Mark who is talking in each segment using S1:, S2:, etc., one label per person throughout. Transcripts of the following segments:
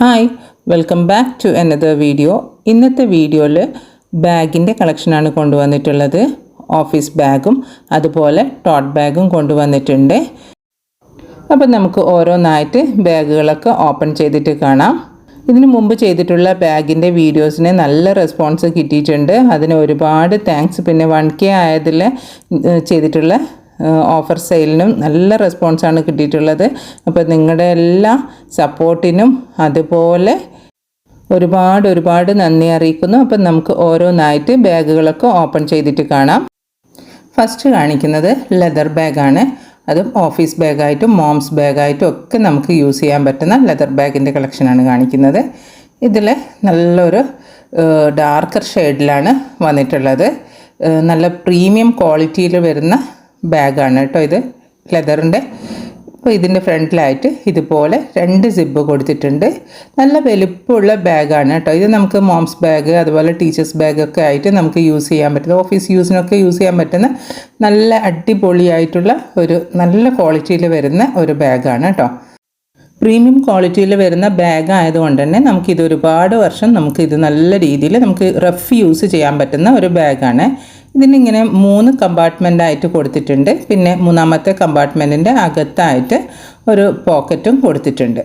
S1: Hi welcome back to another video ഇന്നത്തെ വീഡിയോയിൽ ബാഗിന്റെ കളക്ഷനാണ് കൊണ്ടുവന്നിട്ടുള്ളത്. ഓഫീസ് ബാഗും അതുപോലെ ടോട്ട് ബാഗും കൊണ്ടുവന്നിട്ടുണ്ട്. അപ്പം നമുക്ക് ഓരോന്നായിട്ട് ബാഗുകളൊക്കെ ഓപ്പൺ ചെയ്തിട്ട് കാണാം. ഇതിനു മുമ്പ് ചെയ്തിട്ടുള്ള ബാഗിന്റെ വീഡിയോസിന് നല്ല റെസ്പോൺസ് കിട്ടിയിട്ടുണ്ട്. അതിന് ഒരുപാട് താങ്ക്സ് പിന്നെ വൺ കെ ആയതിൽ ചെയ്തിട്ടുള്ള ഓഫർ സെയിലിനും നല്ല റെസ്പോൺസാണ് കിട്ടിയിട്ടുള്ളത്. അപ്പോൾ നിങ്ങളുടെ എല്ലാ സപ്പോർട്ടിനും അതുപോലെ ഒരുപാട് ഒരുപാട് നന്ദി അറിയിക്കുന്നു. അപ്പം നമുക്ക് ഓരോന്നായിട്ട് ബാഗുകളൊക്കെ ഓപ്പൺ ചെയ്തിട്ട് കാണാം. ഫസ്റ്റ് കാണിക്കുന്നത് ലെതർ ബാഗാണ്. അതും ഓഫീസ് ബാഗായിട്ടും മോംസ് ബാഗായിട്ടും ഒക്കെ നമുക്ക് യൂസ് ചെയ്യാൻ പറ്റുന്ന ലെതർ ബാഗിന്റെ കളക്ഷനാണ് കാണിക്കുന്നത്. ഇതിൽ നല്ലൊരു ഡാർക്കർ ഷെയ്ഡിലാണ് വന്നിട്ടുള്ളത്. നല്ല പ്രീമിയം ക്വാളിറ്റിയിൽ വരുന്ന ബാഗാണ് കേട്ടോ ഇത്. ലെതറിന്റെ അപ്പോൾ ഇതിന്റെ ഫ്രണ്ടിലായിട്ട് ഇതുപോലെ രണ്ട് സിബ് കൊടുത്തിട്ടുണ്ട്. നല്ല വലുപ്പമുള്ള ബാഗാണ് കേട്ടോ. ഇത് നമുക്ക് മോംസ് ബാഗ് അതുപോലെ ടീച്ചേഴ്സ് ബാഗൊക്കെ ആയിട്ട് നമുക്ക് യൂസ് ചെയ്യാൻ പറ്റുന്ന ഓഫീസ് യൂസിനൊക്കെ യൂസ് ചെയ്യാൻ പറ്റുന്ന നല്ല അടിപൊളിയായിട്ടുള്ള ഒരു നല്ല ക്വാളിറ്റിയിൽ വരുന്ന ഒരു ബാഗാണ് കേട്ടോ. പ്രീമിയം ക്വാളിറ്റിയിൽ വരുന്ന ബാഗ് ആയതുകൊണ്ട് തന്നെ നമുക്കിത് ഒരുപാട് വർഷം നമുക്ക് ഇത് നല്ല രീതിയിൽ നമുക്ക് റഫ് യൂസ് ചെയ്യാൻ പറ്റുന്ന ഒരു ബാഗാണ്. ഇതിനിങ്ങനെ മൂന്ന് കമ്പാർട്ട്മെന്റ് ആയിട്ട് കൊടുത്തിട്ടുണ്ട്. പിന്നെ മൂന്നാമത്തെ കമ്പാർട്ട്മെന്റിന്റെ അകത്തായിട്ട് ഒരു പോക്കറ്റും കൊടുത്തിട്ടുണ്ട്.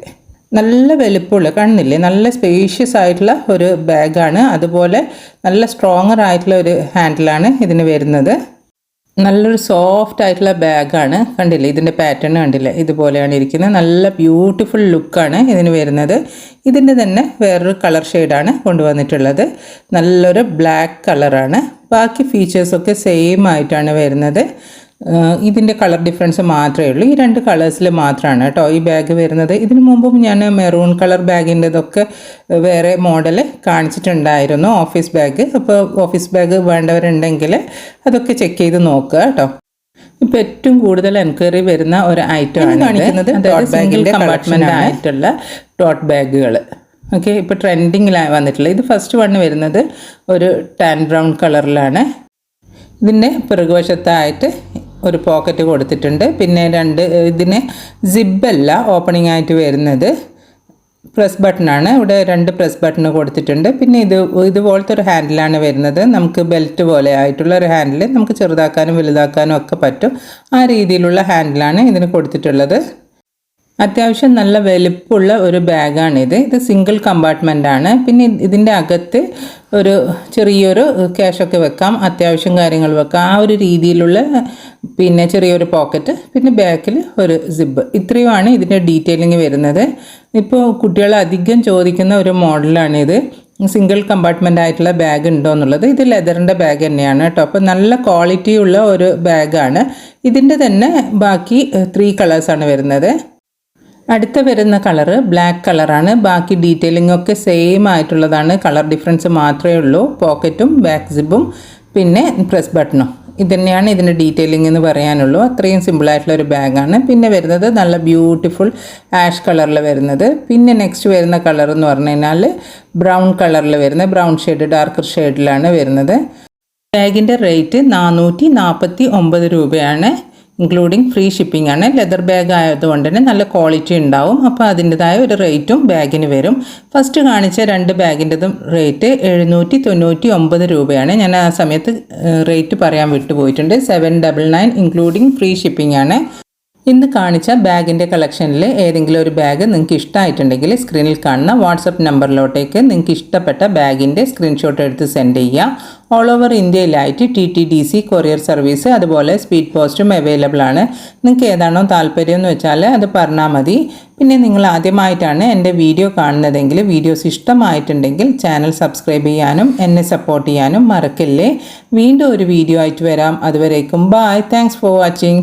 S1: നല്ല വലുപ്പമുള്ള കണ്ണില്ലേ? നല്ല സ്പേഷ്യസ് ആയിട്ടുള്ള ഒരു ബാഗാണ്. അതുപോലെ നല്ല സ്ട്രോങ്ങർ ആയിട്ടുള്ള ഒരു ഹാൻഡിലാണ് ഇതിന് വരുന്നത്. നല്ലൊരു സോഫ്റ്റ് ആയിട്ടുള്ള ബാഗാണ്. കണ്ടില്ലേ? ഇതിന്റെ പാറ്റേൺ കണ്ടില്ലേ? ഇതുപോലെയാണ് ഇരിക്കുന്നത്. നല്ല ബ്യൂട്ടിഫുൾ ലുക്കാണ് ഇതിന് വരുന്നത്. ഇതിന്റെ തന്നെ വേറൊരു കളർ ഷെയ്ഡാണ് കൊണ്ടുവന്നിട്ടുള്ളത്. നല്ലൊരു ബ്ലാക്ക് കളറാണ് ബാക്കി ഫീച്ചേഴ്സൊക്കെ സെയിം ആയിട്ടാണ് വരുന്നത്. ഇതിന്റെ കളർ ഡിഫറൻസ് മാത്രമേ ഉള്ളൂ. ഈ രണ്ട് കളേഴ്സിൽ മാത്രമാണ് കേട്ടോ ഈ ബാഗ് വരുന്നത്. ഇതിനു മുമ്പും ഞാൻ മെറൂൺ കളർ ബാഗിന്റെതൊക്കെ വേറെ മോഡൽ കാണിച്ചിട്ടുണ്ടായിരുന്നു ഓഫീസ് ബാഗ് അപ്പോൾ ഓഫീസ് ബാഗ് വേണ്ടവരുണ്ടെങ്കിൽ അതൊക്കെ ചെക്ക് ചെയ്ത് നോക്കുക കേട്ടോ. ഇപ്പം ഏറ്റവും കൂടുതൽ എൻക്വയറി വരുന്ന ഒരു ഐറ്റം ആണ് കാണിക്കുന്നത്? ഡോട്ട് ബാഗിന്റെ കമ്പാർട്ട്മെന്റ് ആയിട്ടുള്ള ഡോട്ട് ബാഗുകൾ ഓക്കെ ഇപ്പോൾ ട്രെൻഡിങ്ങിലാണ് വന്നിട്ടുള്ള ഇത് ഫസ്റ്റ് വണ്ണ് വരുന്നത് ഒരു ടാൻ ബ്രൗൺ കളറിലാണ് ഇതിന്റെ പിറകുവശത്തായിട്ട് ഒരു പോക്കറ്റ് കൊടുത്തിട്ടുണ്ട്. പിന്നെ രണ്ട് ഇതിന് സിബല്ല ഓപ്പണിംഗ് ആയിട്ട് വരുന്നത്. പ്രസ് ബട്ടണാണ് ഇവിടെ രണ്ട് പ്രസ് ബട്ടൺ കൊടുത്തിട്ടുണ്ട്. പിന്നെ ഇത് ഇതുപോലത്തെ ഒരു ഹാൻഡിലാണ് വരുന്നത്. നമുക്ക് ബെൽറ്റ് പോലെ ആയിട്ടുള്ള ഒരു ഹാൻഡിൽ നമുക്ക് ചെറുതാക്കാനും വലുതാക്കാനും ഒക്കെ പറ്റും. ആ രീതിയിലുള്ള ഹാൻഡിലാണ് ഇതിന് കൊടുത്തിട്ടുള്ളത്. അത്യാവശ്യം നല്ല വലുപ്പമുള്ള ഒരു ബാഗാണിത്. ഇത് സിംഗിൾ കമ്പാർട്ട്മെന്റ് ആണ് പിന്നെ ഇതിന്റെ അകത്ത് ഒരു ചെറിയൊരു ക്യാഷൊക്കെ വെക്കാം. അത്യാവശ്യം കാര്യങ്ങൾ വെക്കാം. ആ ഒരു രീതിയിലുള്ള പിന്നെ ചെറിയൊരു പോക്കറ്റ്. പിന്നെ ബാക്കിൽ ഒരു സിബ്. ഇത്രയുമാണ് ഇതിന്റെ ഡീറ്റെയിലിംഗ് വരുന്നത്. ഇപ്പോൾ കുട്ടികൾ അധികം ചോദിക്കുന്ന ഒരു മോഡലാണിത്. സിംഗിൾ കമ്പാർട്ട്മെന്റ് ആയിട്ടുള്ള ബാഗ് ഉണ്ടോ എന്നുള്ളത്. ഇത് ലെതറിന്റെ ബാഗ് തന്നെയാണ് കേട്ടോ. അപ്പോൾ നല്ല ക്വാളിറ്റിയുള്ള ഒരു ബാഗാണ്. ഇതിന്റെ തന്നെ ബാക്കി ത്രീ കളേഴ്സാണ് വരുന്നത്. അടുത്ത വരുന്ന കളറ് ബ്ലാക്ക് കളറാണ് ബാക്കി ഡീറ്റെയിലിംഗ് ഒക്കെ സെയിം ആയിട്ടുള്ളതാണ്. കളർ ഡിഫറൻസ് മാത്രമേ ഉള്ളൂ. പോക്കറ്റും ബാക്ക് സിബും പിന്നെ പ്രസ് ബട്ടണും ഇതന്നെയാണ് ഇതിന്റെ ഡീറ്റെയിലിംഗ് എന്ന് പറയാനുള്ളൂ. അത്രയും സിമ്പിളായിട്ടുള്ള ഒരു ബാഗാണ് പിന്നെ വരുന്നത് നല്ല ബ്യൂട്ടിഫുൾ ആഷ് കളറിൽ വരുന്നത്. പിന്നെ നെക്സ്റ്റ് വരുന്ന കളർ എന്ന് പറഞ്ഞു കഴിഞ്ഞാൽ ബ്രൗൺ കളറിൽ വരുന്ന ബ്രൗൺ ഷെയ്ഡ് ഡാർക്കർ ഷെയ്ഡിലാണ് വരുന്നത്. ബാഗിന്റെ റേറ്റ് നാനൂറ്റി നാൽപ്പത്തി ഒമ്പത് രൂപയാണ്. ഇൻക്ലൂഡിങ് ഫ്രീ ഷിപ്പിംഗ് ആണ്. ലെതർ ബാഗ് ആയതുകൊണ്ട് തന്നെ നല്ല ക്വാളിറ്റി ഉണ്ടാവും. അപ്പോൾ അതിന്റെതായ ഒരു റേറ്റും ബാഗിന് വരും. ഫസ്റ്റ് കാണിച്ച രണ്ട് ബാഗിന്റെതും റേറ്റ് എഴുന്നൂറ്റി തൊണ്ണൂറ്റി ഒമ്പത് രൂപയാണ്. ഞാൻ ആ സമയത്ത് റേറ്റ് പറയാൻ വിട്ടുപോയിട്ടുണ്ട്. Seven double nine including free shipping ആണ്. ഇന്ന് കാണിച്ച ബാഗിന്റെ കളക്ഷനിൽ ഏതെങ്കിലും ഒരു ബാഗ് നിങ്ങൾക്ക് ഇഷ്ടമായിട്ടുണ്ടെങ്കിൽ സ്ക്രീനിൽ കാണുന്ന വാട്സപ്പ് നമ്പറിലോട്ടേക്ക് നിങ്ങൾക്ക് ഇഷ്ടപ്പെട്ട ബാഗിന്റെ സ്ക്രീൻഷോട്ട് എടുത്ത് സെൻഡ് ചെയ്യുക. All over ഇന്ത്യയിലായിട്ട് T T D C courier service അതുപോലെ സ്പീഡ് പോസ്റ്റും അവൈലബിൾ ആണ്. നിങ്ങൾക്ക് ഏതാണോ താല്പര്യം എന്ന് വെച്ചാൽ അത് പറഞ്ഞാൽ മതി. പിന്നെ നിങ്ങൾ ആദ്യമായിട്ടാണ് എന്റെ വീഡിയോ കാണുന്നതെങ്കിൽ വീഡിയോസ് ഇഷ്ടമായിട്ടുണ്ടെങ്കിൽ ചാനൽ സബ്സ്ക്രൈബ് ചെയ്യാനും എന്നെ സപ്പോർട്ട് ചെയ്യാനും മറക്കല്ലേ. വീണ്ടും ഒരു വീഡിയോ ആയിട്ട് വരാം. അതുവരേക്കും ബായ് താങ്ക്സ് ഫോർ വാച്ചിങ്